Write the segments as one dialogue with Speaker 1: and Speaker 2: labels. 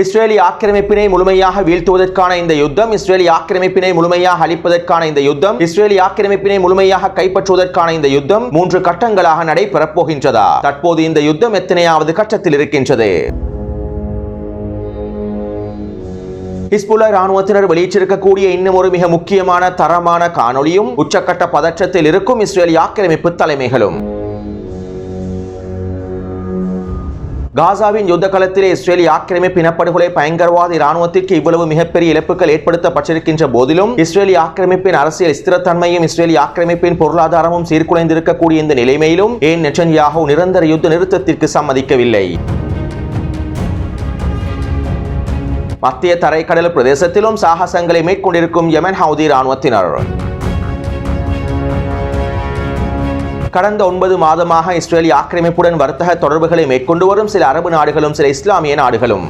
Speaker 1: Israeli ஆக்கிரமிப்பினை முழுமையாக வீழ்த்துவதற்கான இந்த யுத்தம் இஸ்ரேலி ஆக்கிரமிப்பினை முழுமையாக அழிப்பதற்கான இந்த யுத்தம் இஸ்ரேலி ஆக்கிரமிப்பினை முழுமையாக கைப்பற்றுவதற்கான இந்த யுத்தம் மூன்று கட்டங்களாக நடைபெறப் போகின்றதா? தற்போது இந்த யுத்தம் எத்தனையாவது கட்டத்தில் இருக்கின்றது? ஹிஸ்புல்லா ராணுவத்தினர் வெளியிட்டிருக்கக்கூடிய இன்னும் ஒரு மிக முக்கியமான தரமான காணொளியும் உச்சக்கட்ட பதற்றத்தில் இருக்கும் இஸ்ரேலி ஆக்கிரமிப்பு தலைமைகளும். காசாவின் யுத்த களத்திலே இஸ்ரேலி ஆக்கிரமிப்பு இனப்படுகொலை பயங்கரவாத இராணுவத்திற்கு இவ்வளவு மிகப்பெரிய இழப்புகள் ஏற்படுத்தப்பட்டிருக்கின்ற போதிலும் இஸ்ரேலி ஆக்கிரமிப்பின் அரசியல் ஸ்திரத்தன்மையும் இஸ்ரேலி ஆக்கிரமிப்பின் பொருளாதாரமும் சீர்குலைந்திருக்கக்கூடிய இந்த நிலைமையிலும் ஏன் நெச்சன்யாகு நிரந்தர யுத்த நிறுத்தத்திற்கு சம்மதிக்கவில்லை? மத்திய தரைக்கடல் பிரதேசத்திலும் சாகசங்களை மேற்கொண்டிருக்கும் யமன் ஹவுதி இராணுவத்தினர். கடந்த ஒன்பது மாதமாக இஸ்ரேல் ஆக்கிரமிப்புடன் வர்த்தக தொடர்புகளை மேற்கொண்டு வரும் சில அரபு நாடுகளும் சில இஸ்லாமிய நாடுகளும்.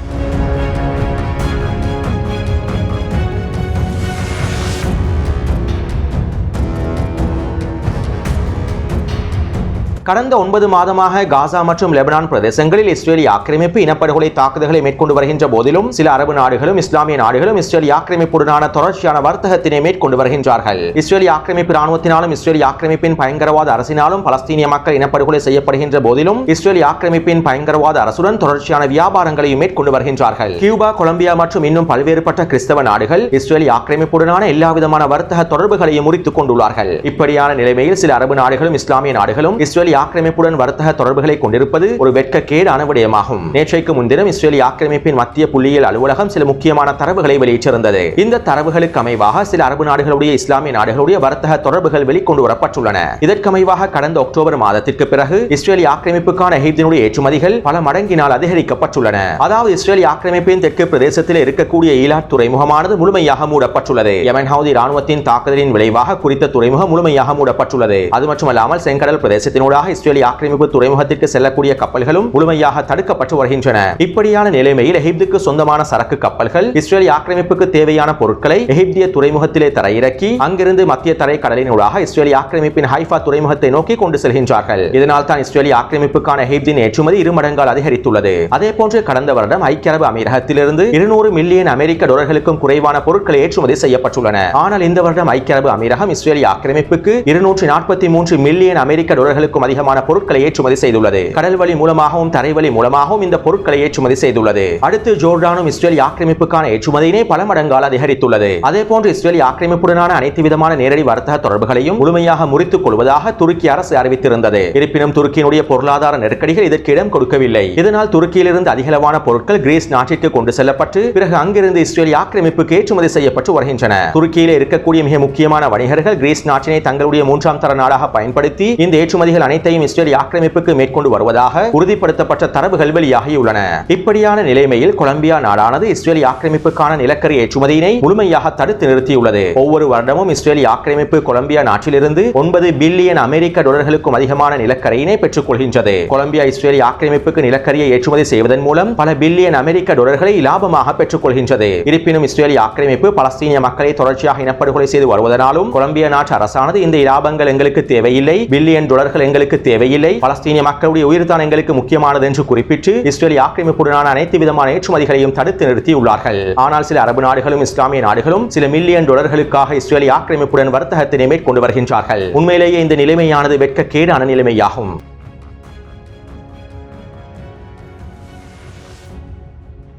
Speaker 1: கடந்த ஒன்பது மாதமாக காசா மற்றும் லெபனான் பிரதேசங்களில் இஸ்ரேலிய ஆக்கிரமிப்பு இனப்படுகொலை தாக்குதல்களை மேற்கொண்டு வருகின்ற போதிலும் சில அரபு நாடுகளும் இஸ்லாமிய நாடுகளும் இஸ்ரேலிய ஆக்கிரமிப்புடனான தொடர்ச்சியான வர்த்தகத்தினை மேற்கொண்டு வருகின்றார்கள். இஸ்ரேலிய ஆக்கிரமிப்பு ராணுவத்தினாலும் இஸ்ரேலிய ஆக்கிரமிப்பின் பயங்கரவாத அரசினாலும் பலஸ்தீனிய மக்கள் இனப்படுகொலை செய்யப்படுகின்ற போதிலும் இஸ்ரேலிய ஆக்கிரமிப்பின் பயங்கரவாத அரசுடன் தொடர்ச்சியான வியாபாரங்களையும் மேற்கொண்டு வருகின்றார்கள். கியூபா கொலம்பியா மற்றும் இன்னும் பல்வேறுபட்ட கிறிஸ்தவ நாடுகள் இஸ்ரேலி ஆக்கிரமிப்புடனான எல்லா விதமான வர்த்தக தொடர்புகளையும் முறித்துக் கொண்டுள்ளார்கள். இப்படியான நிலைமையில் சில அரபு நாடுகளும் இஸ்லாமிய நாடுகளும் ஆக்கிரமிப்புடன் வர்த்தக தொடர்புகளை கொண்டிருப்பது ஒரு வெட்கக்கேடான விடயமாகும் நேற்றைக்கு முன்தினம் இஸ்ரேலி ஆக்கிரமிப்பின் மத்திய புள்ளியியல் அலுவலகம் சில முக்கியமான தரவுகளை வெளியிட்டிருந்தது. இந்த தரவுகளுக்கு அமைவாக சில அரபு நாடுகளுடைய இஸ்லாமிய நாடுகளுடைய வர்த்தக தொடர்புகள் வெளிக்கொண்டு வரப்பட்டுள்ளன. இதற்கமைவாக கடந்த அக்டோபர் மாதத்திற்கு பிறகு இஸ்ரேலி ஆக்கிரமிப்புக்கான எகிப்தினுடைய ஏற்றுமதிகள் பல மடங்கினால் அதிகரிக்கப்பட்டுள்ளன. அதாவது இஸ்ரேலி ஆக்கிரமிப்பின் தெற்கு பிரதேசத்தில் இருக்கக்கூடிய ஈலாட் துறைமுகமானது முழுமையாக மூடப்பட்டுள்ளது. யமன் ஹவுதி ராணுவத்தின் தாக்குதலின் விளைவாக குறித்த துறைமுகம் முழுமையாக மூடப்பட்டுள்ளது. அது மட்டுமல்லாமல் செங்கடல் பிரதேசத்தினூடாக இஸ்ரேலி ஆக்கிரமிப்பு துறைமுகத்திற்கு செல்லக்கூடிய கப்பல்களும் முழுமையாக தடுக்கப்பட்டு வருகின்றன. இப்படியான நிலைமையில் எகிப்துக்கு சொந்தமான சரக்கு கப்பல்கள் இஸ்ரேலி ஆக்கிரமிப்புக்கு தேவையான பொருட்களை எகிப்திய துறைமுகத்திலே தரையிறக்கி அங்கிருந்து மத்திய தரை கடலினூடாக இஸ்ரேலி ஆக்கிரமிப்பின் ஹைஃபா துறைமுகத்தை நோக்கி கொண்டு செல்கின்றார்கள். இதனால் தான் இஸ்ரேலி ஆக்கிரமிப்புக்கான எகிப்தின் ஏற்றுமதி இரு மடங்கால் அதிகரித்துள்ளது. அதே போன்று கடந்த வருடம் ஐக்கிய அரபு அமீரகத்திலிருந்து இருநூறு மில்லியன் அமெரிக்க டாலர்களுக்கும் குறைவான பொருட்கள் ஏற்றுமதி செய்யப்பட்டுள்ளன. ஆனால் இந்த வருடம் ஐக்கிய அரபு அமீரகம் இஸ்ரேலி ஆக்கிரமிப்புக்கு இருநூற்றி நாற்பத்தி மூன்று மில்லியன் அமெரிக்க டாலர்களுக்கும் அதிகமான பொருட்களை ஏற்றுமதி செய்துள்ளது. கடல் வழி மூலமாகவும் தரைவழி மூலமாகவும் இந்த பொருட்களை ஏற்றுமதி செய்துள்ளது. அடுத்து ஜோர்டானும் இஸ்ரேல் ஆக்கிரமிப்புக்கான ஏற்றுமதியினை பல மடங்கால் அதிகரித்துள்ளது. அதே போன்று இஸ்ரேல் ஆக்கிரமிப்புடனான அனைத்து விதமான நேரடி வர்த்தக தொடர்புகளையும் முழுமையாக முறித்துக் கொள்வதாக துருக்கி அரசு அறிவித்திருந்தது. இருப்பினும் துருக்கியினுடைய பொருளாதார நெருக்கடிகள் இதற்கு இடம் கொடுக்கவில்லை. இதனால் துருக்கியிலிருந்து அதிகளவான பொருட்கள் கிரீஸ் நாட்டிற்கு கொண்டு செல்லப்பட்டு பிறகு அங்கிருந்து இஸ்ரேல் ஆக்கிரமிப்புக்கு ஏற்றுமதி செய்யப்பட்டு வருகின்றன. துருக்கியில் இருக்கக்கூடிய மிக முக்கியமான வணிகர்கள் கிரீஸ் நாட்டினை தங்களுடைய மூன்றாம் தர நாடாக பயன்படுத்தி இந்த ஏற்றுமதிகள் அனைத்து அனைத்தையும் இஸ்ரேல் ஆக்கிரமிப்புக்கு மேற்கொண்டு வருவதாக உறுதிப்படுத்தப்பட்ட தரவுகள் வெளியாகியுள்ளன. இப்படியான நிலைமையில் கொலம்பியா நாடானது இஸ்ரேல் ஆக்கிரமிப்புக்கான நிலக்கரி ஏற்றுமதியினை முழுமையாக தடுத்து நிறுத்தியுள்ளது. ஒவ்வொரு வருடமும் இஸ்ரேல் ஆக்கிரமிப்பு கொலம்பியா நாட்டிலிருந்து ஒன்பது பில்லியன் அமெரிக்க டாலர்களுக்கும் அதிகமான நிலக்கரியினை பெற்றுக் கொள்கின்றது கொலம்பியா இஸ்ரேல் ஆக்கிரமிப்புக்கு நிலக்கரியை ஏற்றுமதி செய்வதன் மூலம் பல பில்லியன் அமெரிக்க டாலர்களை லாபமாக பெற்றுக் கொள்கின்றது இருப்பினும் இஸ்ரேலி ஆக்கிரமிப்பு பலஸ்தீனிய மக்களை தொடர்ச்சியாக இனப்படுகொலை செய்து வருவதனாலும் கொலம்பியா நாட்டு அரசானது இந்த இலாபங்கள் எங்களுக்கு தேவையில்லை. பில்லியன் டாலர்கள் எங்களுக்கு தேவையில்லை. பலஸ்தீனிய மக்களுடைய உயிர் தான் எங்களுக்கு முக்கியமானது என்று குறிப்பிட்டு இஸ்ரேலி ஆக்கிரமிப்புடனான அனைத்து விதமான ஏற்றுமதிகளையும் தடுத்து நிறுத்தியுள்ளார்கள். ஆனால் சில அரபு நாடுகளும் இஸ்லாமிய நாடுகளும் சில மில்லியன் டாலர்களுக்காக இஸ்ரேலி ஆக்கிரமிப்புடன் வர்த்தகத்தினை மேற்கொண்டு வருகின்றார்கள். உண்மையிலேயே இந்த நிலைமையானது வெட்கக்கேடான நிலைமையாகும்.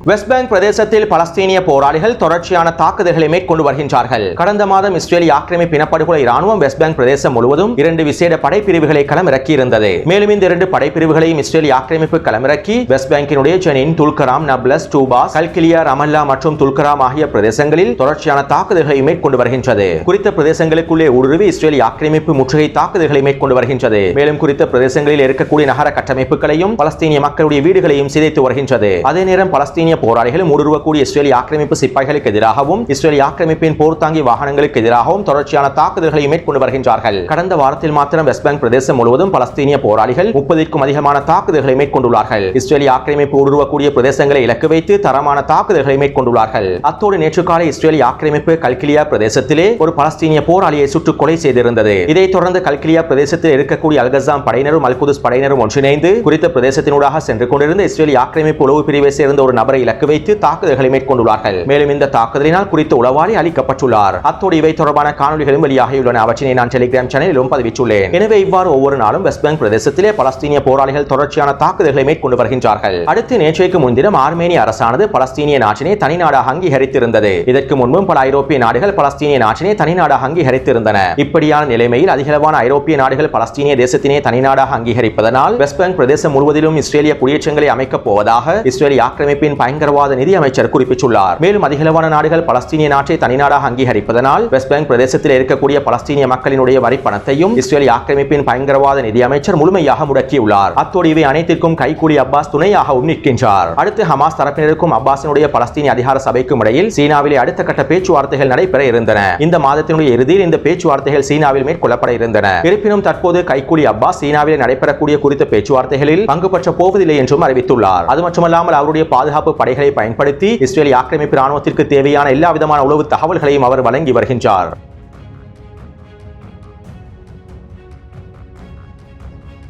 Speaker 1: வெஸ்ட் பேங்க் பிரதேசத்தில் பலஸ்தீனிய போராளிகள் தொடர்ச்சியான தாக்குதல்களை மேற்கொண்டு வருகின்றார்கள் கடந்த மாதம் இஸ்ரேலிய ஆக்கிரமிப்பு இனப்படுகொலை ராணுவம் வெஸ்ட் பேங்க் பிரதேசம் முழுவதும் இரண்டு விசேட படைப்பிரிவுகளை களமிறக்கியிருந்தது. மேலும் இந்த இரண்டு படைப்பிரிவுகளையும் இஸ்ரேலி ஆக்கிரமிப்பு களமிறக்கி west பேங்கினுடைய Jenin Tulkarm Nablus Tubas Qalqilya Ramallah மற்றும் துல்கராம் ஆகிய பிரதேசங்களில் தொடர்ச்சியான தாக்குதல்களை மேற்கொண்டு வருகின்றது குறித்த பிரதேசங்களுக்குள்ளே ஊடுருவி இஸ்ரேலி ஆக்கிரமிப்பு முற்றுகை தாக்குதல்களை மேற்கொண்டு வருகின்றது மேலும் குறித்த பிரதேசங்களில் இருக்கக்கூடிய நகர கட்டமைப்புகளையும் பலஸ்தீனிய மக்களுடைய வீடுகளையும் சிதைத்து வருகின்றது. அதே நேரம் பலஸ்தீனிய போராளிகளும் ஊடுருவக்கூடிய இஸ்ரேலிய ஆக்கிரமிப்பு சிப்பாய்களுக்கு எதிராகவும் இஸ்ரேலிய ஆக்கிரமிப்பின் போர்த்தாங்கி வாகனங்களுக்கு எதிராகவும் தொடர்ச்சியான தாக்குதல்களை மேற்கொண்டு வருகின்றார்கள். கடந்த வாரத்தில் மாத்திரம் வெஸ்ட் பேங்க் பிரதேசம் முழுவதும் பலஸ்தீனிய போராளிகள் முப்பதிற்கும் அதிகமான தாக்குதல்களை மேற்கொண்டுள்ளார்கள். இஸ்ரேலிய ஆக்கிரமிப்பு ஊடுருவக்கூடிய பிரதேசங்களை இலக்கு வைத்து தரமான தாக்குதல்களை மேற்கொண்டுள்ளார்கள். அத்தோடு நேற்று காலை இஸ்ரேலிய ஆக்கிரமிப்பு கல்கிலியா பிரதேசத்திலே ஒரு பலஸ்தீனிய போராளியை சுட்டு கொலை செய்திருந்தது. இதைத் தொடர்ந்து கல்கிலியா பிரதேசத்தில் இருக்கக்கூடிய அல்கசாம் படையினரும் அல்குதுஸ் படையினரும் ஒன்றிணைந்து குறித்த பிரதேசத்தினூடாக சென்று கொண்டிருந்த இஸ்ரேலிய ஆக்கிரமிப்பு உளவு பிரிவை சேர்ந்த ஒரு நபரை இலக்கு வைத்து தாக்குதல்களை மேற்கொண்டுள்ளார்கள். மேலும் இந்த தாக்குதலினால் குறித்த உளவாளி அளிக்கப்பட்டுள்ளார் அத்தோடு இவை தொடர்பான காணொலிகளும் வெளியாகியுள்ளன. அவற்றினை நான் டெலிகிராம் சேனலிலும் பதிவிட்டுள்ளேன். எனவே இவ்வாறு ஒவ்வொரு நாளும் வெஸ்ட் பேங்க் பிரதேசத்திலே பலஸ்தீனிய போராளிகள் தொடர்ச்சியான தாக்குதல்களை மேற்கொண்டு வருகின்றார்கள். அடுத்து நேற்றைக்கு முன்தினம் ஆர்மேனிய அரசானது பலஸ்தீனிய நாட்டினை தனிநாடாக அங்கீகரித்திருந்தது. இதற்கு முன்பும் பல ஐரோப்பிய நாடுகள் பலஸ்தீனிய நாட்டினை தனிநாடாக அங்கீகரித்திருந்தன. இப்படியான நிலைமையில் அதிகளவான ஐரோப்பிய நாடுகள் பலஸ்தீனிய தேசத்தினை தனிநாடாக அங்கீகரிப்பதனால் வெஸ்ட் பேங்க் பிரதேசம் முழுவதிலும் இஸ்ரேலிய குடியேற்றங்களை அமைக்கப் போவதாக இஸ்ரேலிய ஆக்கிரமிப்பின் பயன் பயங்கரவாத நிதி அமைச்சர் குறிப்பிட்டுள்ளார். மேலும் அதிகளவான நாடுகள் பலஸ்தீனிய நாட்டை தனிநாடாக அங்கீகரிப்பதனால் வெஸ்ட் பேங்க் பிரதேசத்தில் இருக்கக்கூடிய பலஸ்தீனிய மக்களினுடைய வரி பணத்தையும் இஸ்ரேலிய ஆக்கிரமிப்பின் பயங்கரவாத நிதி அமைச்சர் முழுமையாக முடக்கியுள்ளார். அத்தோடு இவை அனைத்திற்கும் கைகூலி அப்பாஸ் துணையாகவும் நிற்கின்றார். அடுத்து ஹமாஸ் தரப்பினருக்கும் அப்பாஸினுடைய பலஸ்தீனிய அதிகார சபைக்கும் இடையில் சீனாவிலே அடுத்த கட்ட பேச்சுவார்த்தைகள் நடைபெற இருந்தன. இந்த மாதத்தினுடைய இறுதியில் இந்த பேச்சுவார்த்தைகள் சீனாவில் மேற்கொள்ளப்பட இருந்தன. இருப்பினும் தற்போது கைகூலி அப்பாஸ் சீனாவில் நடைபெறக்கூடிய குறித்த பேச்சுவார்த்தைகளில் பங்கு பற்ற போவதில்லை என்றும் அறிவித்துள்ளார். அது மட்டுமல்லாமல் அவருடைய பாதுகாப்பு படைகளை பயன்படுத்தி இஸ்ரேலிய ஆக்கிரமிப்பு ராணுவத்திற்கு தேவையான எல்லா விதமான உளவு தகவல்களையும் அவர் வழங்கி வருகின்றார்.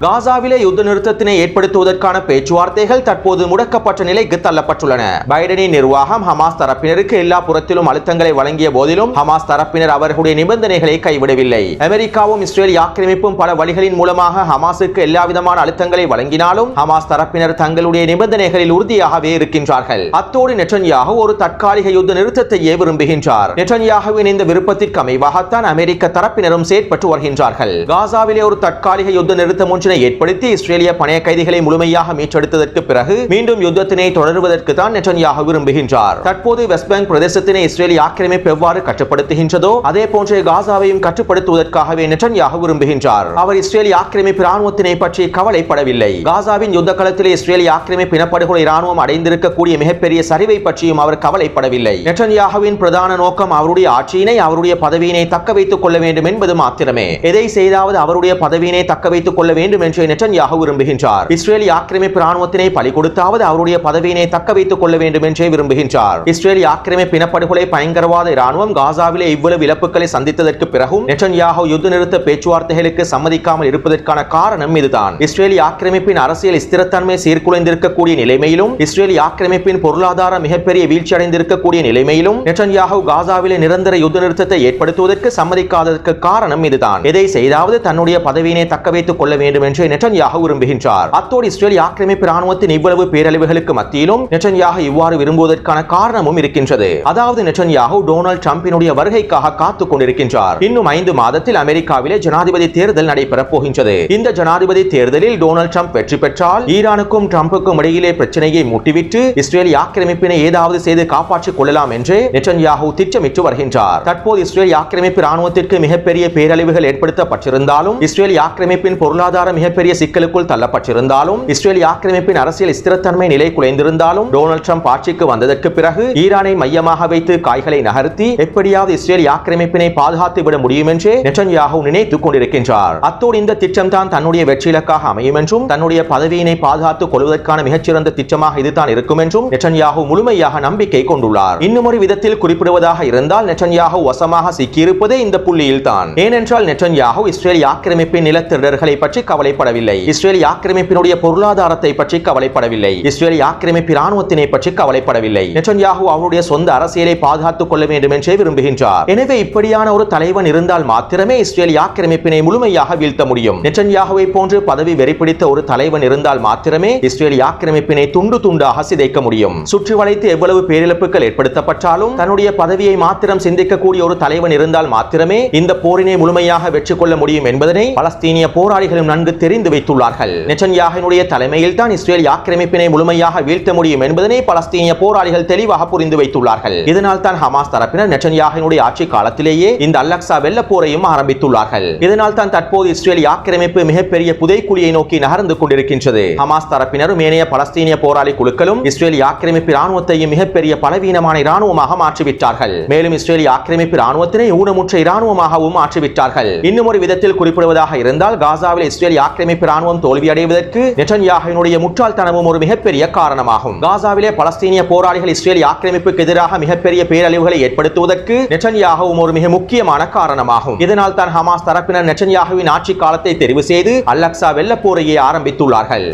Speaker 1: காசாவிலே யுத்த நிறுத்தத்தினை ஏற்படுத்துவதற்கான பேச்சுவார்த்தைகள் தற்போது முடக்கப்பட்ட நிலைக்கு தள்ளப்பட்டுள்ளன. பைடனின் நிர்வாகம் ஹமாஸ் தரப்பினருக்கு எல்லா புறத்திலும் அழுத்தங்களை வழங்கிய போதிலும் ஹமாஸ் தரப்பினர் அவர்களுடைய நிபந்தனைகளை கைவிடவில்லை. அமெரிக்காவும் இஸ்ரேல் ஆக்கிரமிப்பும் பல வழிகளின் மூலமாக ஹமாஸுக்கு எல்லா விதமான அழுத்தங்களை வழங்கினாலும் ஹமாஸ் தரப்பினர் தங்களுடைய நிபந்தனைகளில் உறுதியாகவே இருக்கின்றார்கள். அத்தோடு நெட்டன்யாகு ஒரு தற்காலிக யுத்த நிறுத்தத்தையே விரும்புகின்றார். நெட்டன்யாகுவின் இந்த விருப்பத்திற்கு அமைவாகத்தான் அமெரிக்க தரப்பினரும் செயற்பட்டு வருகின்றார்கள். காசாவிலே ஒரு தற்காலிக யுத்த நிறுத்தம் ஒன்றினை ஏற்படுத்தி இஸ்ரேலிய பணைய கைதிகளை முழுமையாக மீட்டெடுத்ததற்கு பிறகு மீண்டும் யுத்தத்தினை தொடருவதற்கு தான் நெட்டன்யாகு விரும்புகின்றார். தற்போது வெஸ்ட் பேங்க் பிரதேசத்தினை இஸ்ரேலிய ஆக்கிரமிப்பு எவ்வாறு கட்டுப்படுத்துகின்றதோ அதே போன்றே காசாவையும் கட்டுப்படுத்துவதற்காகவே நெட்டன்யாகு விரும்புகின்றார். அவர் இஸ்ரேலிய ஆக்கிரமிப்பு ராணுவத்தினை பற்றி கவலைப்படவில்லை. காசாவின் யுத்த களத்திலே இஸ்ரேலிய ஆக்கிரமிப்பு இனப்படுகொலை ராணுவம் அடைந்திருக்கக்கூடிய மிகப்பெரிய சரிவை பற்றியும் அவர் கவலைப்படவில்லை. நெட்டன்யாகுவின் பிரதான நோக்கம் அவருடைய ஆட்சியினை அவருடைய பதவியினை தக்க வைத்துக் கொள்ள வேண்டும் என்பது மாத்திரமே. எதை செய்தாவது அவருடைய பதவியினை தக்க வைத்துக் கொள்ள வேண்டும் என்று நெட்டன்யாகு விரும்புகின்றார். இஸ்ரேலிய ஆக்கிரமிப்பு ராணுவத்தினை பலி கொடுத்தாவது அவருடைய பதவியினை தக்க வைத்துக் கொள்ள வேண்டும் என்றே விரும்புகின்றார். இஸ்ரேலிய ஆக்கிரமிப்பு இனப்படுகொலை பயங்கரவாத ராணுவம் காசாவிலே இவ்வளவு இழப்புகளை சந்தித்ததற்கு பிறகும் நெட்டன்யாகு யுத்த நிறுத்த பேச்சுவார்த்தைகளுக்கு சம்மதிக்காமல் இருப்பதற்கான காரணம் இதுதான். இஸ்ரேலிய ஆக்கிரமிப்பின் அரசியல் ஸ்திரத்தன்மை சீர்குலைந்திருக்கக்கூடிய நிலைமையிலும் இஸ்ரேலிய ஆக்கிரமிப்பின் பொருளாதார மிகப்பெரிய வீழ்ச்சி அடைந்திருக்கக்கூடிய நிலைமையிலும் நெட்டன்யாகு காசாவிலே நிரந்தர யுத்த நிறுத்தத்தை ஏற்படுத்துவதற்கு சம்மதிக்காததற்கு காரணம் இதுதான். எதை செய்தாவது தன்னுடைய பதவியினை தக்க வைத்துக் கொள்ள வேண்டும் என்று நெட்டன்யாகு விரும்புகின்றார். அத்தோடு இஸ்ரேல் ஆக்கிரமிப்பு ராணுவத்தின் இவ்வளவு பேரழிவுகளுக்கு மத்தியிலும் நெட்டன்யாக இவ்வாறு விரும்புவதற்கான காரணமும் இருக்கின்றது. அதாவது நெட்டன்யாகு டொனால்டு டிரம்பினுடைய வருகைக்காக காத்துக் கொண்டிருக்கின்றார். இன்னும் ஐந்து மாதத்தில் அமெரிக்காவிலே ஜனாதிபதி தேர்தல் நடைபெறப் போகின்றது. இந்த ஜனாதிபதி தேர்தலில் டொனால்டு டிரம்ப் வெற்றி பெற்றால் ஈரானுக்கும் டிரம்புக்கும் இடையிலே பிரச்சனையை முட்டிவிட்டு இஸ்ரேல் ஆக்கிரமிப்பினை ஏதாவது செய்து காப்பாற்றிக் கொள்ளலாம் என்று நெட்டன்யாகு திட்டமிட்டு வருகின்றார். தற்போது இஸ்ரேல் ஆக்கிரமிப்பு ராணுவத்திற்கு மிகப்பெரிய பேரழிவுகள் ஏற்படுத்தப்பட்டிருந்தாலும் இஸ்ரேல் ஆக்கிரமிப்பின் பொருளாதார மிகப்பெரிய சிக்கலுக்குள் தள்ளப்பட்டிருந்தாலும் இஸ்ரேல் ஆக்கிரமிப்பின் அரசியல் ஸ்திரத்தன்மை நிலை குலைந்திருந்தாலும் டொனால்ட் ட்ரம்ப் ஆட்சிக்கு வந்ததற்கு பிறகு ஈரானை மையமாக வைத்து காய்களை நகர்த்தி எப்படியாவது இஸ்ரேல் ஆக்கிரமிப்பினை பாதுகாத்து விட முடியும் என்றே நெட்டன்யாகு நினைத்துக் கொண்டிருக்கின்றார். அத்தோடு இந்த திட்டம் தான் தன்னுடைய வெற்றிலக்காக அமையும் என்றும் தன்னுடைய பதவியினை பாதுகாத்துக் கொள்வதற்கான மிகச்சிறந்த திட்டமாக இதுதான் இருக்கும் என்றும் நெட்டன்யாகு முழுமையாக நம்பிக்கை கொண்டுள்ளார். இன்னும் ஒரு விதத்தில் குறிப்பிடுவதாக இருந்தால் நெட்டன்யாகு வசமாக சிக்கியிருப்பதே இந்த புள்ளியில் தான் ஏனென்றால் நெட்டன்யாகு இஸ்ரேல் ஆக்கிரமிப்பின் நிலத்திடர்களை பற்றி கவலை கவலைப்படவில்லை. இஸ்ரேல் ஆக்கிரமிப்பினுடைய பொருளாதாரத்தை பற்றி கவலைப்படவில்லை. இஸ்ரேல் ஆக்கிரமிப்பு ராணுவத்தினை பற்றி கவலைப்படவில்லை. நெட்டன்யாகு அவருடைய சொந்த அரசியலை பாதுகாத்துக் கொள்ள வேண்டும் என்றே விரும்புகின்றார். எனவே இப்படியான ஒரு தலைவன் இருந்தால் மாத்திரமே இஸ்ரேல் ஆக்கிரமிப்பினை முழுமையாக வீழ்த்த முடியும். நெட்டன்யாகுவை போன்று பதவி வெறிப்பிடித்த ஒரு தலைவன் இருந்தால் மாத்திரமே இஸ்ரேல் ஆக்கிரமிப்பினை துண்டு துண்டாக சிதைக்க முடியும். சுற்றி வளைத்து எவ்வளவு பேரிழப்புகள் ஏற்படுத்தப்பட்டாலும் தன்னுடைய பதவியை மாத்திரம் சிந்திக்கக்கூடிய ஒரு தலைவன் இருந்தால் மாத்திரமே இந்த போரினை முழுமையாக வெற்றி கொள்ள முடியும் என்பதனை பலஸ்தீனிய போராளிகளும் நன்கு தெரிந்து வைத்துள்ளார்கள். நெட்டன்யாகினுடைய தலைமையில் தான் இஸ்ரேல் ஆக்கிரமிப்பினை முழுமையாக வீழ்த்த முடியும் என்பதனை பலஸ்தீனிய போராளிகள் தெளிவாக புரிந்து வைத்துள்ளார்கள். இதனால் தான் ஹமாஸ் தரப்பினர் நெட்டன்யாகினுடைய ஆட்சி காலத்திலேயே இந்த அல்லக்சா வெள்ள போரையும் ஆரம்பித்துள்ளார்கள். இதனால் தான் தற்போது இஸ்ரேல் ஆக்கிரமிப்பு மிகப்பெரிய புதைக்குழியை நோக்கி நகர்ந்து கொண்டிருக்கின்றது. ஹமாஸ் தரப்பினரும் ஏனைய பலஸ்தீனிய போராளி குழுக்களும் இஸ்ரேல் ஆக்கிரமிப்பு ராணுவத்தையும் மிகப்பெரிய பலவீனமான இராணுவமாக மாற்றிவிட்டார்கள். மேலும் இஸ்ரேல் ஆக்கிரமிப்பு ராணுவத்தினை ஊனமுற்ற இராணுவமாகவும் மாற்றிவிட்டார்கள். இன்னும் ஒரு விதத்தில் குறிப்பிடுவதாக இருந்தால் காசாவில் இஸ்ரேல் ஆக்கிரமிப்பு ராணுவம் தோல்வியடைவதற்கு நெட்டன்யாகினுடைய முட்டாள்தனமும் ஒரு மிகப்பெரிய காரணமாகும். காசாவிலே பலஸ்தீனிய போராளிகள் இஸ்ரேல் ஆக்கிரமிப்புக்கு எதிராக மிகப்பெரிய பேரழிவுகளை ஏற்படுத்துவதற்கு நெட்டன்யாகவும் ஒரு மிக முக்கியமான காரணமாகும். இதனால் தான் ஹமாஸ் தரப்பினர் நெட்டன்யாகுவின் ஆட்சி காலத்தை தெரிவு செய்து அல்லக்சா வெள்ளப்போரையே ஆரம்பித்துள்ளார்கள்.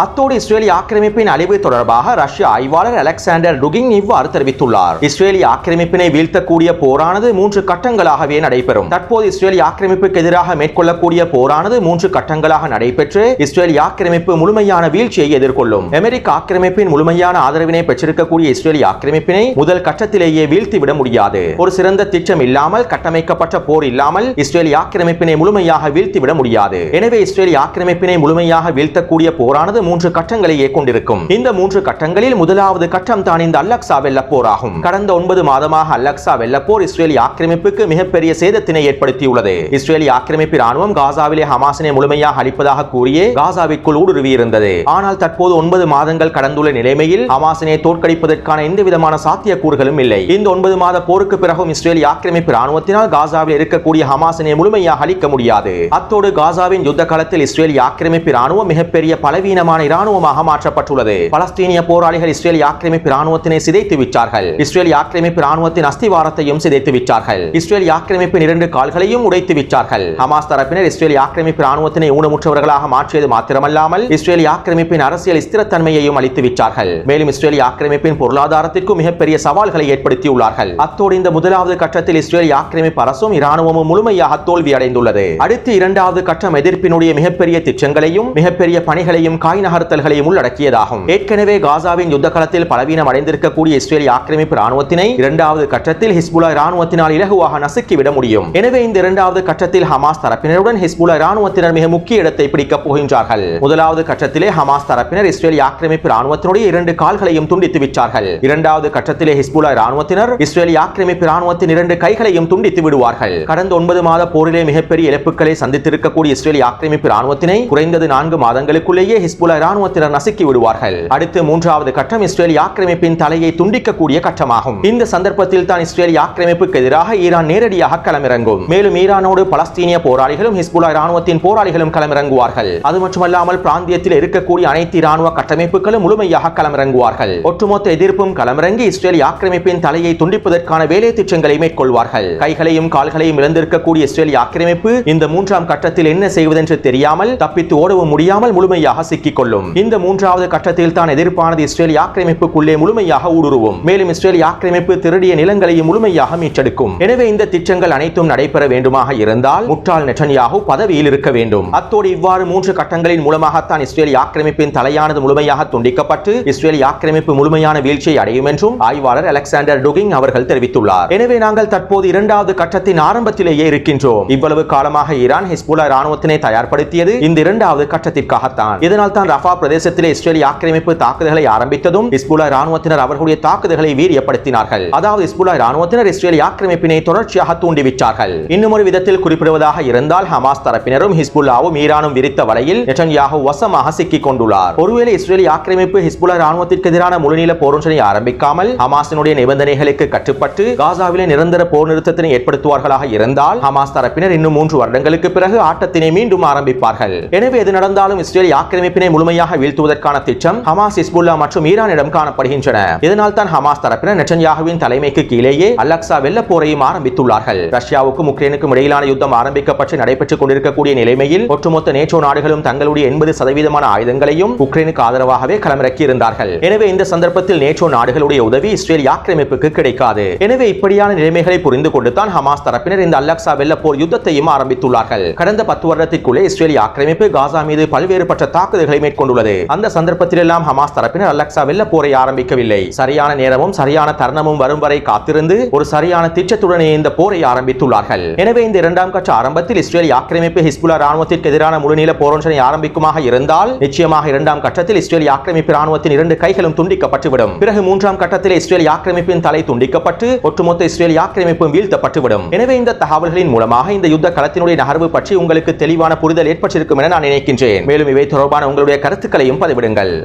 Speaker 1: அத்தோடு இஸ்ரேலிய ஆக்கிரமிப்பின் அழிவு தொடர்பாக ரஷ்ய ஆய்வாளர் அலெக்சாண்டர் டுகிங் இவ்வாறு தெரிவித்துள்ளார். இஸ்ரேலிய ஆக்கிரமிப்பினை வீழ்த்தக்கூடிய போரானது மூன்று கட்டங்களாகவே நடைபெறும். தற்போது இஸ்ரேலிய ஆக்கிரமிப்புக்கு எதிராக மேற்கொள்ளக்கூடிய போரானது மூன்று கட்டங்களாக நடைபெற்று இஸ்ரேலிய ஆக்கிரமிப்பு முழுமையான வீழ்ச்சியை எதிர்கொள்ளும். அமெரிக்க ஆக்கிரமிப்பின் முழுமையான ஆதரவினை பெற்றிருக்கக்கூடிய இஸ்ரேலிய ஆக்கிரமிப்பினை முதல் கட்டத்திலேயே வீழ்த்திவிட முடியாது. ஒரு சிறந்த திட்டம் இல்லாமல் கட்டமைக்கப்பட்ட போர் இல்லாமல் இஸ்ரேலிய ஆக்கிரமிப்பினை முழுமையாக வீழ்த்திவிட முடியாது. எனவே இஸ்ரேலிய ஆக்கிரமிப்பினை முழுமையாக வீழ்த்தக்கூடிய போரானது மூன்று கட்டங்களையே கொண்டிருக்கும். இந்த மூன்று கட்டங்களில் முதலாவது கட்டம் தான் இந்த அல்லக்சா வெள்ளப்போர் ஆகும். கடந்த ஒன்பது மாதமாக அல்லக்சா வெள்ளப்போர் இஸ்ரேலிய ஆக்கிரமிப்புக்கு மிகப்பெரிய சேதத்தினை ஏற்படுத்தியுள்ளது. இஸ்ரேலிய ஆக்கிரமிப்பு ராணுவம் காசாவிலே ஹமாசினை முழுமையாக அளிப்பதாக கூறியே காசாவிற்குள் ஊடுருவியிருந்தது. ஆனால் தற்போது ஒன்பது மாதங்கள் கடந்துள்ள நிலைமையில் ஹமாசினை தோற்கடிப்பதற்கான எந்த விதமான சாத்தியக்கூறுகளும் இல்லை. இந்த ஒன்பது மாத போருக்கு பிறகும் இஸ்ரேலிய ஆக்கிரமிப்பு ராணுவத்தினால் காசாவில் இருக்கக்கூடிய ஹமாசினை முழுமையாக அளிக்க முடியாது. அத்தோடு காசாவின் யுத்த காலத்தில் இஸ்ரேலிய ஆக்கிரமிப்பு ராணுவம் மிகப்பெரிய பலவீனமான முக்கியமான இராணுவமாக மாற்றப்பட்டுள்ளது. பலஸ்தீனிய போராளிகள் இஸ்ரேலிய ஆக்கிரமிப்பு இராணுவத்தினை சிதைத்து விட்டார்கள். இஸ்ரேலிய ஆக்கிரமிப்பு இராணுவத்தின் அஸ்திவாரத்தையும் சிதைத்து விட்டார்கள். இஸ்ரேலிய ஆக்கிரமிப்பின் இரண்டு கால்களையும் உடைத்து விட்டார்கள். ஹமாஸ் தரப்பினர் இஸ்ரேலிய ஆக்கிரமிப்பு இராணுவத்தினை ஊனமுற்றவர்களாக மாற்றியது மாத்திரமல்லாமல் இஸ்ரேலிய ஆக்கிரமிப்பின் அரசியல் ஸ்திரத்தன்மையையும் அளித்து விட்டார்கள். மேலும் இஸ்ரேலிய ஆக்கிரமிப்பின் பொருளாதாரத்திற்கும் மிகப்பெரிய சவால்களை ஏற்படுத்தியுள்ளார்கள். அத்தோடு இந்த முதலாவது கட்டத்தில் இஸ்ரேலிய ஆக்கிரமிப்பு அரசும் இராணுவமும் முழுமையாக தோல்வி அடைந்துள்ளது அடுத்து இரண்டாவது கட்டம் எதிர்ப்பினுடைய மிகப்பெரிய திட்டங்களையும் மிகப்பெரிய பணிகளையும் காய் நகர்த்தல்களையும் உள்ளடக்கியதாகும். ஏற்கனவே காசாவின் யுத்த களத்தில் பலவீனம் அடைந்திருக்கக்கூடிய இஸ்ரேலிய ஆக்கிரமிப்பு ராணுவத்தினை இரண்டாவது கட்டத்தில் ஹிஸ்புலா ராணுவத்தினால் இலகுவாக நசுக்கிவிட முடியும். எனவே இந்த இரண்டாவது கட்டத்தில் ஹமாஸ் தரப்பினருடன் ஹிஸ்புலா ராணுவத்தினர் மிக முக்கிய இடத்தை பிடிக்கப் போகின்றார்கள். முதலாவது கட்டத்திலே ஹமாஸ் தரப்பினர் இஸ்ரேலிய ஆக்கிரமிப்பு ராணுவத்தினுடைய இரண்டு கால்களையும் துண்டித்து விட்டார்கள். இரண்டாவது கட்டத்திலே ஹிஸ்புலா ராணுவத்தினர் இஸ்ரேலிய ஆக்கிரமிப்பு ராணுவத்தின் இரண்டு கைகளையும் துண்டித்து விடுவார்கள். கடந்த ஒன்பது மாத போரிலே மிகப்பெரிய இழப்புகளை சந்தித்திருக்கக்கூடிய இஸ்ரேலிய ஆக்கிரமிப்பு ராணுவத்தினை குறைந்தது நான்கு மாதங்களுக்குள்ளேயே உள்ள ராணுவத்தினர் நசுக்கி விடுவார்கள். அடுத்து மூன்றாவது கட்டம் இஸ்ரேலிய ஆக்கிரமிப்பின் தலையை துண்டிக்கக்கூடிய கட்டமாகும். இந்த சந்தர்ப்பத்தில் தான் இஸ்ரேலிய ஆக்கிரமிப்புக்கு எதிராக ஈரான் நேரடியாக களமிறங்கும். மேலும் ஈரானோடு பலஸ்தீனிய போராளிகளும் ஹிஸ்புல்லா ராணுவத்தின் போராளிகளும் களமிறங்குவார்கள். அது மட்டுமல்லாமல் பிராந்தியத்தில் இருக்கக்கூடிய அனைத்து இராணுவ கட்டமைப்புகளும் முழுமையாக களமிறங்குவார்கள். ஒட்டுமொத்த எதிர்ப்பும் களமிறங்கி இஸ்ரேலிய ஆக்கிரமிப்பின் தலையை துண்டிப்பதற்கான வேலை திட்டங்களை மேற்கொள்வார்கள். கைகளையும் கால்களையும் இழந்திருக்கக்கூடிய இஸ்ரேலிய ஆக்கிரமிப்பு இந்த மூன்றாம் கட்டத்தில் என்ன செய்வதென்று தெரியாமல் தப்பித்து ஓடவும் முடியாமல் முழுமையாக சிக்கிக்கொள்ளும் இந்த மூன்றாவது கட்டத்தில் தான் எதிர்ப்பானது இஸ்ரேல் ஆக்கிரமிப்புக்குள்ளே முழுமையாக ஊடுருவும். மேலும் இஸ்ரேல் ஆக்கிரமிப்பு திருடிய நிலங்களையும் முழுமையாக மீட்டெடுக்கும். எனவே இந்த திட்டங்கள் அனைத்தும் நடைபெற வேண்டுமாக இருந்தால் முட்டாள் நெட்டன்யாகு பதவியில் இருக்க வேண்டும். அத்தோடு இவ்வாறு மூன்று கட்டங்களின் மூலமாகத்தான் இஸ்ரேல் ஆக்கிரமிப்பின் தலையானது முழுமையாக துண்டிக்கப்பட்டு இஸ்ரேல் ஆக்கிரமிப்பு முழுமையான வீழ்ச்சியை அடையும் என்றும் ஆய்வாளர் அலெக்சாண்டர் டுகிங் அவர்கள் தெரிவித்துள்ளார். எனவே நாங்கள் தற்போது இரண்டாவது கட்டத்தின் ஆரம்பத்திலேயே இருக்கின்றோம். இவ்வளவு காலமாக ஈரான் ஹிஸ்புல்லா ராணுவத்தினை தயார்படுத்தியது இந்த இரண்டாவது கட்டத்திற்காகத்தான். இதனால் தான் ரஃபா பிரதேசத்திலே இஸ்ரேலிய ஆக்கிரமிப்பு தாக்குதல்களை ஆரம்பித்ததும் ஹிஸ்புல்லா ராணுவத்தினர் அவர்களுடைய தாக்குதல்களை வீரியப்படுத்தினார்கள். அதாவது ஹிஸ்புல்லா ராணுவத்தினர் இஸ்ரேலிய ஆக்கிரமிப்பினை தொடர்ச்சியாக தூண்டிவிட்டார்கள். இன்னும் ஒரு விதத்தில் குறிப்பிடுவதாக இருந்தால் ஹமாஸ் தரப்பினரும் ஹிஸ்புல்லாவும் ஈரானும் விரித்த வலையில் நெட்டன்யாகு வசமாக சிக்கிக் கொண்டுள்ளார். ஒருவேளை இஸ்ரேலிய ஆக்கிரமிப்பு ஹிஸ்புல்லா ராணுவத்திற்கு எதிரான முழுநீள போரொன்றினை ஆரம்பிக்காமல் ஹமாஸினுடைய நிபந்தனைகளுக்கு கட்டுப்பட்டு காசாவிலே நிரந்தர போர் நிறுத்தத்தினை ஏற்படுத்துவார்களாக இருந்தால் ஹமாஸ் தரப்பினர் இன்னும் மூன்று வருடங்களுக்கு பிறகு ஆட்டத்தினை மீண்டும் ஆரம்பிப்பார்கள். எனவே எது நடந்தாலும் இஸ்ரேலிய ஆக்கிரமிப்பினை முழுமையாக வீழ்த்துவதற்கான திட்டம் ஹமாஸ் இஸ்புல்லா மற்றும் ஈரானிடம் காணப்படுகின்றன. இதனால் தான் ஹமாஸ் தரப்பினர் நெட்டன்யாகுவின் தலைமைக்கு கீழேயே அலக்சா வெள்ள போரையும் ஆரம்பித்துள்ளார்கள். ரஷ்யாவுக்கும் உக்ரைனுக்கும் இடையிலான யுத்தம் ஆரம்பிக்கப்பட்டு நடைபெற்றுக் கொண்டிருக்கக்கூடிய நிலைமையில் ஒட்டுமொத்த நேட்டோ நாடுகளும் தங்களுடைய எண்பது சதவீதமான ஆயுதங்களையும் உக்ரைனுக்கு ஆதரவாகவே களமிறக்கி இருந்தார்கள் எனவே இந்த சந்தர்ப்பத்தில் நேட்டோ நாடுகளுடைய உதவி இஸ்ரேல் ஆக்கிரமிப்புக்கு கிடைக்காது. எனவே இப்படியான நிலைமைகளை புரிந்து கொண்டுதான் ஹமாஸ் தரப்பினர் இந்த அல்லக்சா வெள்ள போர் யுத்தத்தையும் ஆரம்பித்துள்ளார்கள். கடந்த பத்து வருடத்திற்குள்ளே இஸ்ரேலிய ஆக்கிரமிப்பு காசா மீது பல்வேறுபட்ட தாக்குதல்களை மேற்கொண்டுள்ளது. அந்த சந்தர்ப்பத்திலெல்லாம் ஹமாஸ் தரப்பினர் அலக்சா வெள்ள போரை ஆரம்பிக்கவில்லை. சரியான நேரமும் சரியான தருணமும் வரும் வரை காத்திருந்து ஒரு சரியான திட்டத்துடனே இந்த போரை ஆரம்பித்துள்ளார்கள். எனவே இந்த இரண்டாம் கட்ட ஆரம்பத்தில் இஸ்ரேல் ஆக்கிரமிப்பு ஹிஸ்புல்லா ராணுவத்திற்கு எதிரான முழுநீள போரொன்றை ஆரம்பிக்குமாக இருந்தால் நிச்சயமாக இரண்டாம் கட்டத்தில் இஸ்ரேல் ஆக்கிரமிப்பு ராணுவத்தின் இரண்டு கைகளும் துண்டிக்கப்பட்டுவிடும். பிறகு மூன்றாம் கட்டத்தில் இஸ்ரேல் ஆக்கிரமிப்பின் தலை துண்டிக்கப்பட்டு ஒட்டுமொத்த இஸ்ரேல் ஆக்கிரமிப்பும் வீழ்த்தப்பட்டுவிடும். எனவே இந்த தகவல்களின் மூலமாக இந்த யுத்த களத்தினுடைய நகர்வு பற்றி உங்களுக்கு தெளிவான புரிதல் ஏற்பட்டிருக்கும் என நான் நினைக்கின்றேன். மேலும் இவை தொடர்பான உங்களுடைய கருத்துக்களையும் பதிவிடுங்கள்.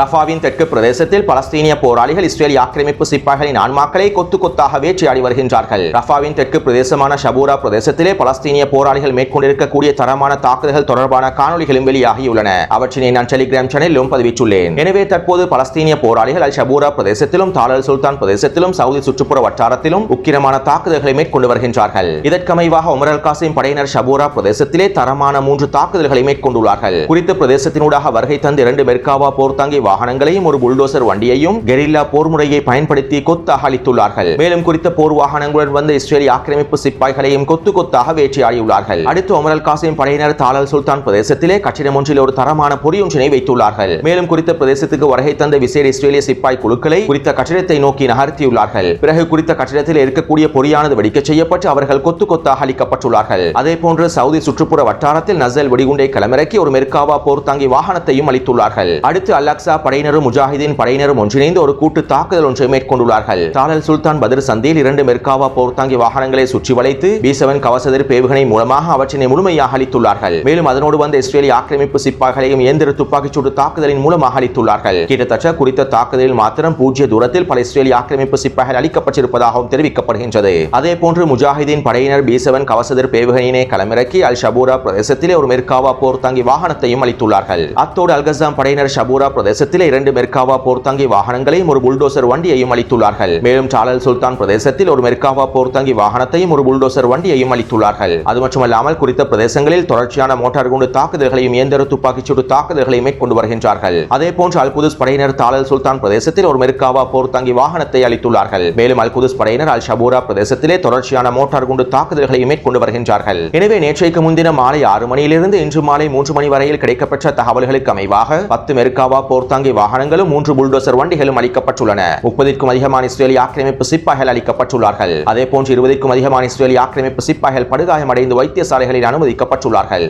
Speaker 1: ரஃபாவின் தெற்கு பிரதேசத்தில் பலஸ்தீனிய போராளிகள் இஸ்ரேல் ஆக்கிரமிப்பு சிப்பாய்களின் ஆன்மாக்களை கொத்து கொத்தாக வேட்டையாடி வருகின்றார்கள். ரஃபாவின் தெற்கு பிரதேசமான ஷபூரா பிரதேசத்திலே பலஸ்தீனிய போராளிகள் மேற்கொண்டிருக்கக்கூடிய தரமான தாக்குதல்கள் தொடர்பான காணொலிகளும் வெளியாகியுள்ளன. அவற்றினை நான் டெலிகிராம் சேனலிலும் பதிவிட்டுள்ளேன். எனவே தற்போது பலஸ்தீனிய போராளிகள் அல் ஷபூரா பிரதேசத்திலும் தாலல் சுல்தான் பிரதேசத்திலும் சவுதி சுற்றுப்புற வட்டாரத்திலும் உக்கிரமான தாக்குதல்களை மேற்கொண்டு வருகின்றார்கள். இதற்கமைவாக உமர் அல் காசிம் படையினர் ஷபூரா பிரதேசத்திலே தரமான மூன்று தாக்குதல்களை மேற்கொண்டுள்ளார்கள். குறித்த பிரதேசத்தினூடாக வருகை தந்த இரண்டு மெர்காவா போர் தங்கி வாகனங்களையும் ஒரு புல்டோசர் வண்டியையும் கெரில்லா போர் முறையை பயன்படுத்தி கொத்தாக அளித்துள்ளார்கள் மேலும் குறித்த போர் வாகனங்களுடன் வந்த இஸ்ரேலிய ஆக்கிரமிப்பு சிப்பாய்களையும் கொத்து கொத்தாக வேட்டையாடியுள்ளார்கள். அடுத்து ஒமரல் காசிம் படையினர் தாலல் சுல்தான் பிரதேசத்திலே கட்டிடம் ஒன்றில் ஒரு தரமான பொறியொன்றினை வைத்துள்ளார்கள். மேலும் குறித்த பிரதேசத்துக்கு வருகை தந்த விசேட இஸ்ரேலிய சிப்பாய் குழுக்களை குறித்த கட்டிடத்தை நோக்கி நகர்த்தியுள்ளார்கள். பிறகு குறித்த கட்டிடத்தில் இருக்கக்கூடிய பொறியானது வெடிக்க செய்யப்பட்டு அவர்கள் கொத்து கொத்தாக அளிக்கப்பட்டுள்ளார்கள் அதே போன்று சவுதி சுற்றுப்புற வட்டாரத்தில் நசல் வெடிகுண்டை களமிறக்கி ஒரு மெர்காவா போர் தாங்கி வாகனத்தையும் அளித்துள்ளார்கள் அடுத்து அல்லாக்சா படையினரும் முஜாஹிதீன் படையினரும் ஒன்றிணைந்து ஒரு கூட்டு தாக்குதல் ஒன்றை மேற்கொண்டுள்ளார்கள். தாலல் சுல்தான் பதிர் சந்தியில் இரண்டு மெர்காவா போர்த்தாங்கி வாகனங்களை சுற்றி வளைத்து பி செவன் கவசதிர் பேவுகணை மூலமாக அவற்றினை முழுமையாக அளித்துள்ளார்கள் மேலும் அதனோடு வந்த இஸ்ரேலிய ஆக்கிரமிப்பு சிப்பாய்களையும் இயந்திர துப்பாக்கிச் சூடு தாக்குதலின் மூலமாக அளித்துள்ளார்கள் கிட்டத்தட்ட குறித்த தாக்குதலில் மாத்திரம் பூஜ்ஜிய தூரத்தில் பல இஸ்ரேலிய ஆக்கிரமிப்பு சிப்பாய்கள் அளிக்கப்பட்டிருப்பதாகவும் தெரிவிக்கப்படுகின்றது. அதே போன்று முஜாஹிதீன் படையினர் பி செவன் கவசதிர் பேவுகணையினை களமிறக்கி அல் ஷபூரா பிரதேசத்திலே ஒரு மெர்காவா போர்த்தாங்கி வாகனத்தையும் அளித்துள்ளார்கள் அத்தோடு அல்கசாம் படையினர் ஷபூரா பிரதேச பிரதேசத்தில் இரண்டு மெர்காவா போர்த்தங்கி வாகனங்களையும் ஒரு புல்டோசர் வண்டியையும் அளித்துள்ளார்கள். மேலும் டாலல் சுல்தான் பிரதேசத்தில் ஒரு மெர்காவா போர்த்தங்கி வாகனத்தையும் ஒரு புல்டோசர் வண்டியையும் அளித்துள்ளார்கள். அது மட்டுமல்லாமல் குறித்த பிரதேசங்களில் தொடர்ச்சியான மோட்டார் குண்டு தாக்குதல்களையும் இயந்திர துப்பாக்கிச்சூடு தாக்குதல்களையும் மேற்கொண்டு வருகின்றார்கள். அதே போன்று அல் படையினர் தாலல் சுல்தான் பிரதேசத்தில் ஒரு மெர்காவா போர்த்தங்கி வாகனத்தை அளித்துள்ளார்கள். மேலும் அல்குதுஸ் படையினர் அல் ஷபூரா பிரதேசத்திலே தொடர்ச்சியான மோட்டார் குண்டு தாக்குதல்களையும் மேற்கொண்டு வருகின்றார்கள். எனவே நேற்றைக்கு முன்தின மாலை ஆறு மணியிலிருந்து இன்று மாலை மூன்று மணி வரையில் கிடைக்கப்பெற்ற தகவல்களுக்கு அமைவாக பத்து மெர்காவா போர்த்தாங்கி வாகனங்களும் மூன்று புல்டோசர் வண்டிகளும் அளிக்கப்பட்டுள்ளன. முப்பதிற்கும் அதிகமான இஸ்ரேலிய ஆக்கிரமிப்பு சிப்பாய்கள் அளிக்கப்பட்டுள்ளார்கள். அதே போன்று இருபதுக்கும் அதிகமான இஸ்ரேலிய ஆக்கிரமிப்பு சிப்பாய்கள் படுகாயமடைந்து வைத்தியசாலைகளில் அனுமதிக்கப்பட்டுள்ளார்கள்.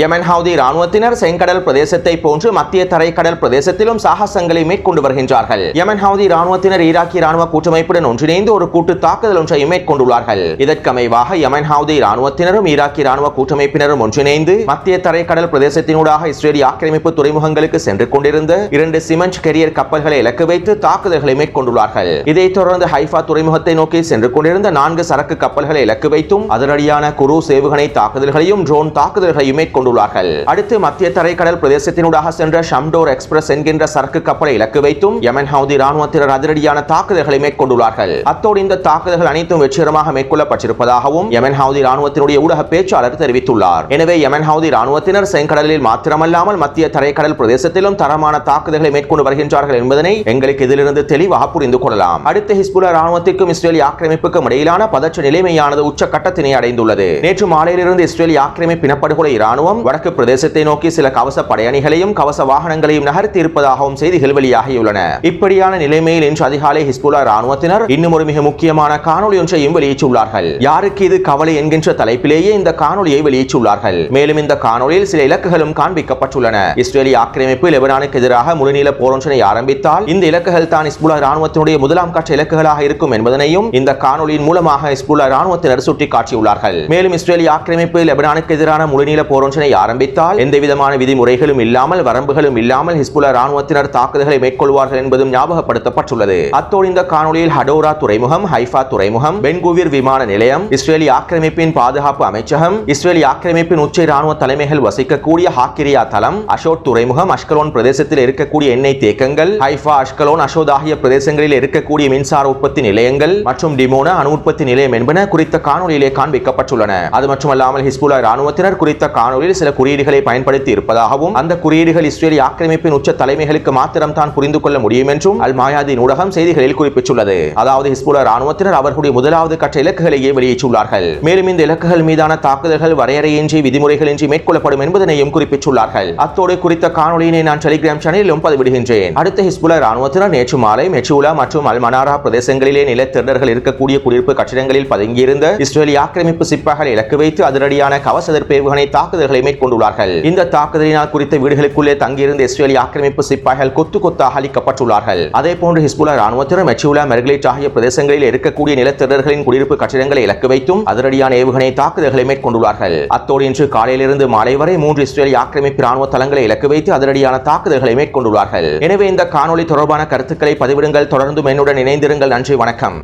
Speaker 1: யமன் ஹவுதி ராணுவத்தினர் செங்கடல் பிரதேசத்தை போன்று மத்திய தரைக்கடல் பிரதேசத்திலும் சாகசங்களை மேற்கொண்டு வருகின்றார்கள். யமன் ஹவுதி ராணுவத்தினர் ஈராக்கிய ராணுவ கூட்டமைப்புடன் ஒன்றிணைந்து ஒரு கூட்டு தாக்குதல் ஒன்றை மேற்கொண்டுள்ளார்கள். இதற்கமைவாக யமன் ஹவுதி ராணுவத்தினரும் ஈராக்கிய ராணுவ கூட்டமைப்பினரும் ஒன்றிணைந்து மத்திய தரைக்கடல் பிரதேசத்தினூடாக இஸ்ரேலிய ஆக்கிரமிப்பு துறைமுகங்களுக்கு சென்று கொண்டிருந்த இரண்டு சிமெண்ட் கெரியர் கப்பல்களை இலக்கு வைத்து தாக்குதல்களை மேற்கொண்டுள்ளார்கள். இதைத் தொடர்ந்து ஹைஃபா துறைமுகத்தை நோக்கி சென்று கொண்டிருந்த நான்கு சரக்கு கப்பல்களை இலக்கு வைத்தும் அதிரடியான குரு சேவுகணை தாக்குதல்களையும் ட்ரோன் தாக்குதல்களையும் கொண்டுள்ளார்கள். அடுத்து மத்திய தரைக்கடல் பிரதேசத்தினூடாக சென்ற ஷம்டோர் எக்ஸ்பிரஸ் என்கின்ற சரக்கு கப்பலை இலக்கு வைத்தும் யமன் ஹவுதி ராணுவத்தினர் அதிரடியான தாக்குதல்களை மேற்கொண்டுள்ளார்கள். அத்தோடு இந்த தாக்குதல்கள் அனைத்தும் வெற்றிகரமாக மேற்கொள்ளப்பட்டிருப்பதாகவும் யமன் ஹவுதி ராணுவத்தினுடைய ஊடக பேச்சாளர் தெரிவித்துள்ளார். எனவே யமன் ஹவுதி ராணுவத்தினர் செங்கடலில் மாத்திரமல்லாமல் மத்திய தரைக்கடல் பிரதேசத்திலும் தரமான தாக்குதல்களை மேற்கொண்டு வருகின்றார்கள் என்பதனை எங்களுக்கு இதிலிருந்து தெளிவாக புரிந்து கொள்ளலாம். அடுத்து ஹிஸ்புல்லா ராணுவத்திற்கும் இஸ்ரேலிய ஆக்கிரமிப்புக்கும் இடையிலான பதற்ற நிலைமையானது உச்சக்கட்டத்தினை அடைந்துள்ளது. நேற்று மாலையிலிருந்து இஸ்ரேலிய ஆக்கிரமிப்பு இனப்படுகொலை ராணுவம் வடக்கு பிரதேசத்தை நோக்கி சில கவச படையணிகளையும் கவச வாகனங்களையும் நகர்த்தி இருப்பதாகவும் செய்திகள் வெளியாகியுள்ளன. இப்படியான நிலைமையில் இன்று அதிகாலை ஹிஸ்புல்லா ராணுவத்தினர் இன்னும் ஒரு மிக முக்கியமான காணொலி ஒன்றையும் வெளியிட்டுள்ளார்கள். யாருக்கு இது கவலை என்கின்ற தலைப்பிலேயே இந்த காணொலியை வெளியிட்டுள்ளார்கள். மேலும் இந்த காணொலியில் சில இலக்குகளும் காண்பிக்கப்பட்டுள்ளன. இஸ்ரேலிய ஆக்கிரமிப்பு லெபனானுக்கு எதிராக முழுநீள போரொன்றினை ஆரம்பித்தால் இந்த இலக்குகள் தான் இஸ்புல்லா ராணுவத்தினுடைய முதலாம் கட்ட இலக்குகளாக இருக்கும் என்பதனையும் இந்த காணொலியின் மூலமாக இஸ்புல்லா ராணுவத்தினர் சுட்டிக்காட்டியுள்ளார்கள். மேலும் இஸ்ரேலிய ஆக்கிரமிப்பு லெபனானுக்கு எதிரான முழுநீள போரொன்றினை ஆரம்பித்தால் எந்தவிதமான விதிமுறைகளும் இல்லாமல் வரம்புகளும் இல்லாமல் ஹிஸ்புல்லா ராணுவத்தினர் தாக்குதல்களை மேற்கொள்வார்கள் என்பதும் ஞாபகப்படுத்தப்பட்டுள்ளது. அத்தோடு இந்த காணொலியில் ஹடோரா துறைமுகம் ஹைஃபா துறைமுகம் பென்குவிர் விமான நிலையம் இஸ்ரேலி ஆக்கிரமிப்பின் பாதுகாப்பு அமைச்சகம் இஸ்ரேலி ஆக்கிரமிப்பின் உச்ச ராணுவ தலைமைகள் வசிக்கக்கூடிய ஹாக்கிரியா தளம் அஷோட் துறைமுகம் அஷ்கலோன் பிரதேசத்தில் இருக்கக்கூடிய எண்ணெய் தேக்கங்கள் ஹைஃபா அஷ்கலோன் அசோத் ஆகிய பிரதேசங்களில் இருக்கக்கூடிய மின்சார உற்பத்தி நிலையங்கள் மற்றும் டிமோனா அணு உற்பத்தி நிலையம் என்பன குறித்த காணொலியிலே காண்பிக்கப்பட்டுள்ளன. அது மட்டுமல்லாமல் ஹிஸ்புல்லா ராணுவத்தினர் குறித்த காணொலியில் சில குறியீடுகளை பயன்படுத்தி இருப்பதாகவும் அந்த குறியீடுகள் இஸ்ரேலிய ஆக்கிரமிப்பின் உச்ச தலைமைகளுக்கு மாத்திரம் தான் புரிந்து கொள்ள முடியும் என்றும் அல் மாயாதின் ஊடகம் செய்திகளில் குறிப்பிட்டுள்ளது. அதாவது ஹிஸ்புல்லா ராணுவத்தினர் அவர்களுடைய முதலாவது கட்ட இலக்குகளையே வெளியிட்டுள்ளார்கள். மேலும் இந்த இலக்குகள் மீதான தாக்குதல்கள் வரையறையின்றி விதிமுறைகளின்றி மேற்கொள்ளப்படும் என்பதனையும் குறிப்பிட்டுள்ளார்கள். அத்தோடு குறித்த காணொலியினை நான் டெலிகிராம் சேனலிலும் பதிவிடுகின்றேன். அடுத்த ஹிஸ்புல்லா ராணுவத்தினர் நேற்று மாலை மெச்சுலா மற்றும் அல் மனாரா பிரதேசங்களிலே நிலத்திருடர்கள் இருக்கக்கூடிய குடியிருப்பு கட்டிடங்களில் பதுங்கியிருந்த இஸ்ரேலிய ஆக்கிரமிப்பு சிப்பாக்களை இலக்கு வைத்து அதிரடியான கவச எதிர்ப்பு ஏவுகணை தாக்குதல்களை தாக்குதல்களை மேற்கொண்டுள்ளார்கள். இந்த தாக்குதலினால் குறித்த வீடுகளுக்குள்ளே தங்கியிருந்த இஸ்ரேலிய ஆக்கிரமிப்பு சிப்பாய்கள் கொத்து கொத்தாக அளிக்கப்பட்டுள்ளார்கள். அதே போன்று ஹிஸ்புல்லா ராணுவத்தினர் மெச்சுலா மெர்கலேட் ஆகிய பிரதேசங்களில் இருக்கக்கூடிய நிலத்திரர்களின் குடியிருப்பு கட்டிடங்களை இலக்கு வைத்தும் அதிரடியான ஏவுகணை தாக்குதல்களை மேற்கொண்டுள்ளார்கள். அத்தோடு இன்று காலையிலிருந்து மாலை வரை மூன்று இஸ்ரேலிய ஆக்கிரமிப்பு ராணுவ தளங்களை இலக்கு வைத்து அதிரடியான தாக்குதல்களை மேற்கொண்டுள்ளார்கள். எனவே இந்த காணொலி தொடர்பான கருத்துக்களை பதிவிடுங்கள். தொடர்ந்து என்னுடன் இணைந்திருங்கள். நன்றி. வணக்கம்.